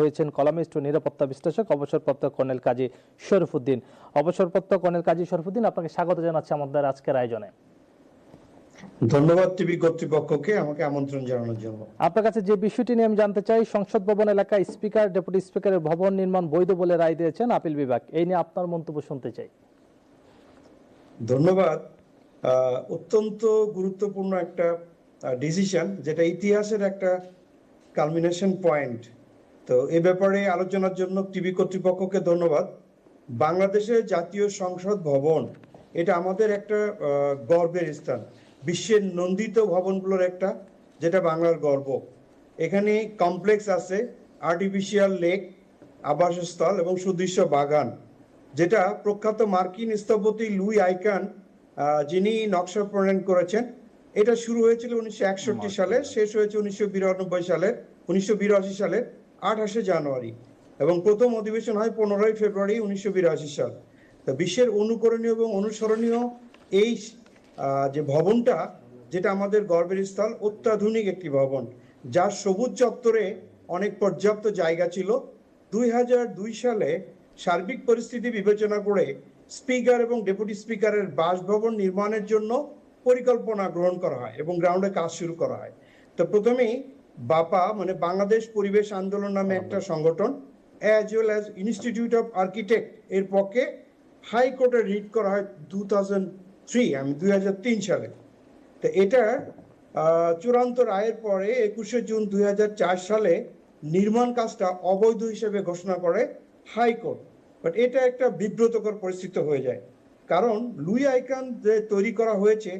হয়েছেন কলামিস্ট ও নিরাপত্তা বিশ্লেষক অবসরপ্রাপ্ত কর্নেল কাজী শরীফুদ্দিন। অবসরপ্রাপ্ত কর্নেল কাজী শরীফুদ্দিন আপনাকে স্বাগত জানাচ্ছি আমাদের আজকের আয়োজনে। ধন্যবাদ টিভি কর্তৃপক্ষকে আমাকে আমন্ত্রণ জানানোর জন্য। আপনার কাছে যে বিষয়টি নিয়ে আমি জানতে চাই সংসদ ভবন এলাকায় স্পিকার ডেপুটি স্পিকারের ভবন নির্মাণ বৈধ বলে রায় দিয়েছেন আপিল বিভাগ। এই নিয়ে আপনার মন্তব্য শুনতে চাই। ধন্যবাদ। অত্যন্ত গুরুত্বপূর্ণ একটা ডিসিশন যেটা ইতিহাসের একটা কালমিনেশন পয়েন্ট তো এ ব্যাপারে আলোচনার জন্য টিভি কর্তৃপক্ষকে ধন্যবাদ। বাংলাদেশের জাতীয় সংসদ ভবন এটা আমাদের একটা গর্বের স্থান। বিশ্বের নন্দিত ভবনগুলোর একটা যেটা বাংলার গর্ব। এখানে কমপ্লেক্স আছে আর্টিফিশিয়াল লেক আবাসস্থল এবং সুদৃশ্য বাগান যেটা প্রখ্যাত মার্কিন স্থপতি লুই আইকান যিনি নকশা প্রণয়ন করেছেন। এটা শুরু হয়েছিল উনিশশো একষট্টি সালে শেষ হয়েছে উনিশশো বিরানব্বই সালে উনিশশো বিরাশি সালের আঠাশে জানুয়ারি এবং প্রথম অধিবেশন হয় পনেরোই ফেব্রুয়ারি উনিশশো বিরাশি সাল। তো বিশ্বের অনুকরণীয় এবং অনুসরণীয় এই যে ভবনটা, যেটা আমাদের গর্বের স্থল, অত্যাধুনিক একটি ভবন, যার সবুজ চত্বরে অনেক পর্যাপ্ত জায়গা ছিল। দুই হাজার দুই সালে সার্বিক পরিস্থিতি বিবেচনা করে স্পিকার এবং ডেপুটি স্পিকারের বাসভবন নির্মাণের জন্য পরিকল্পনা গ্রহণ করা হয় এবং গ্রাউন্ডে কাজ শুরু করা হয়। তো প্রথমেই বাপা মানে বাংলাদেশ পরিবেশ আন্দোলন নামে একটা সংগঠন as well as institute of architect এর পক্ষে হাইকোর্টে রিট করা হয় টু থাউজেন্ড থ্রি আমি দুই হাজার তিন সালে। তো এটা চূড়ান্ত রায়ের পরে একুশে জুন দুই হাজার চার সালে নির্মাণ কাজটা অবৈধ হিসেবে ঘোষণা করে হাইকোর্ট বাট এটা একটা বিব্রতকর পরিস্থিতি হয়ে যায়। কারণ লুই আইকান যে তৈরি করা হয়েছে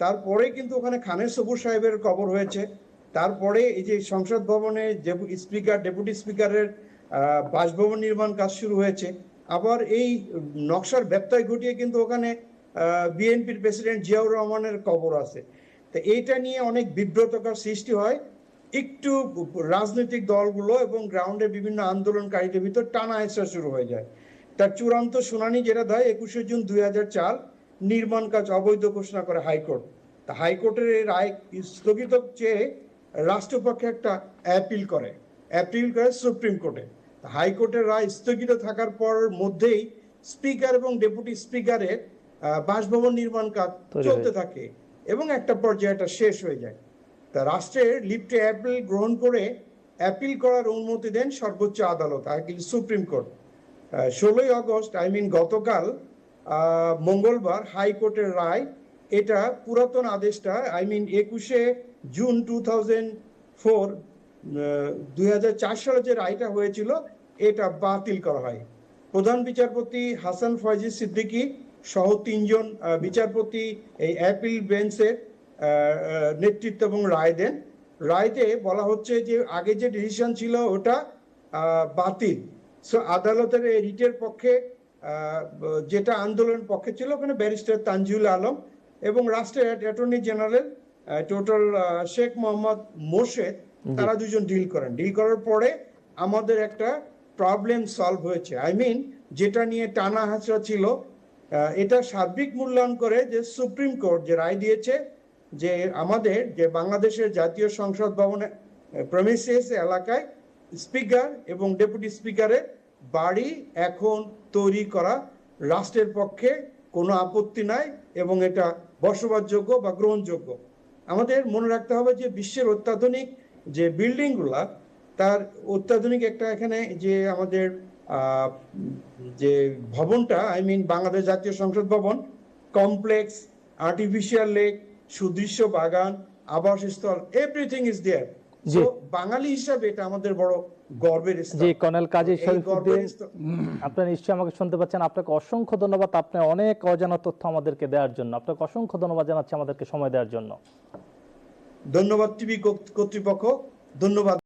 তারপরে কিন্তু ওখানে খানের সবুজ সাহেবের কবর হয়েছে। তারপরে এই যে সংসদ ভবনে স্পিকার, ডেপুটি স্পিকারের বাসভবন নির্মাণ কাজ শুরু হয়েছে। আবার এই নকশার ব্যত্যয় ঘটিয়ে কিন্তু ওখানে বিএনপির প্রেসিডেন্ট জিয়াউর রহমানের কবর আছে। তো এইটা নিয়ে অনেক বিব্রতকর সৃষ্টি হয়। একটু রাজনৈতিক দলগুলো এবং গ্রাউন্ডে বিভিন্ন আন্দোলনকারীদের ভিতর টানা হেঁচড়া শুরু হয়ে যায়। তার চূড়ান্ত শুনানি যেটা দেয় একুশে জুন দুই নির্মাণ কাজ অবৈধ ঘোষণা করে হাইকোর্ট। তা হাইকোর্টের এই রায় স্থগিত চেয়ে রাষ্ট্রপক্ষে একটা অ্যাপিল করে। অ্যাপিল করে সুপ্রিম কোর্টে। হাইকোর্টের রায় স্থগিত থাকার পর মধ্যেই স্পিকার এবং ডেপুটি স্পিকারের বাসভবন নির্মাণ কাজ চলতে থাকে এবং একটা পর্যায়ে এটা শেষ হয়ে যায়। তা রাষ্ট্রের লিফটে অ্যাপিল গ্রহণ করে অ্যাপিল করার অনুমতি দেন সর্বোচ্চ আদালত আকিল সুপ্রিম কোর্ট। ষোলোই আগস্ট আই মিন গতকাল আহ, মঙ্গলবার হাইকোর্টের রায় এটা পুরাতন আদেশটা আই মিন একুশে জুন টু থাউজেন্ড ফোর দুই হাজার চার সালে যে রায়টা হয়েছিল, এটা বাতিল করা হয়। প্রধান বিচারপতি হাসান ফয়জি সিদ্দিকী সহ তিনজন বিচারপতি এই অ্যাপিল বেঞ্চের নেতৃত্ব এবং রায় দেন। রায়তে বলা হচ্ছে যে আগে যে ডিসিশন ছিল ওটা বাতিল। সো আদালতের এই রিটের পক্ষে যেটা আন্দোলনের পক্ষে ছিল, ওখানে ব্যারিস্টার তানজিউল আলম এবং রাষ্ট্রের attorney general total Sheikh Mohammad Morshed তারা দুজন ডিল করেন। ডিল করার পরে আমাদের একটা প্রবলেম সলভ হয়েছে। আই মিন যেটা নিয়ে টানা হাঁচড়া ছিল এটা সার্বিক মূল্যায়ন করে যে সুপ্রিম কোর্ট যে রায় দিয়েছে যে আমাদের যে বাংলাদেশের জাতীয় সংসদ ভবনে প্রমিসেস এলাকায় স্পিকার এবং ডেপুটি স্পিকারের বাড়ি এখন তৈরি করা রাষ্ট্রের পক্ষে কোনো আপত্তি নাই এবং এটা বসবাসযোগ্য বা গ্রহণযোগ্য। আমাদের মনে রাখতে হবে যে বিশ্বের অত্যাধুনিক যে বিল্ডিংগুলা তার অত্যাধুনিক একটা এখানে যে আমাদের যে ভবনটা আই মিন বাংলাদেশ জাতীয় সংসদ ভবন কমপ্লেক্স আর্টিফিশিয়াল লেক সুদৃশ্য বাগান আবাসস্থল এভরিথিং ইজ দেয়ার জি। বাঙালি হিসাবে এটা আমাদের বড় গর্বের। জি কর্নেল কাজী শরীফুদ্দিন আপনি নিশ্চয়ই আমাকে শুনতে পাচ্ছেন। আপনাকে অসংখ্য ধন্যবাদ। আপনি অনেক অজানা তথ্য আমাদেরকে দেওয়ার জন্য। আপনাকে অসংখ্য ধন্যবাদ জানাচ্ছি আমাদেরকে সময় দেওয়ার জন্য। ধন্যবাদ টিভি কর্তৃপক্ষ ধন্যবাদ।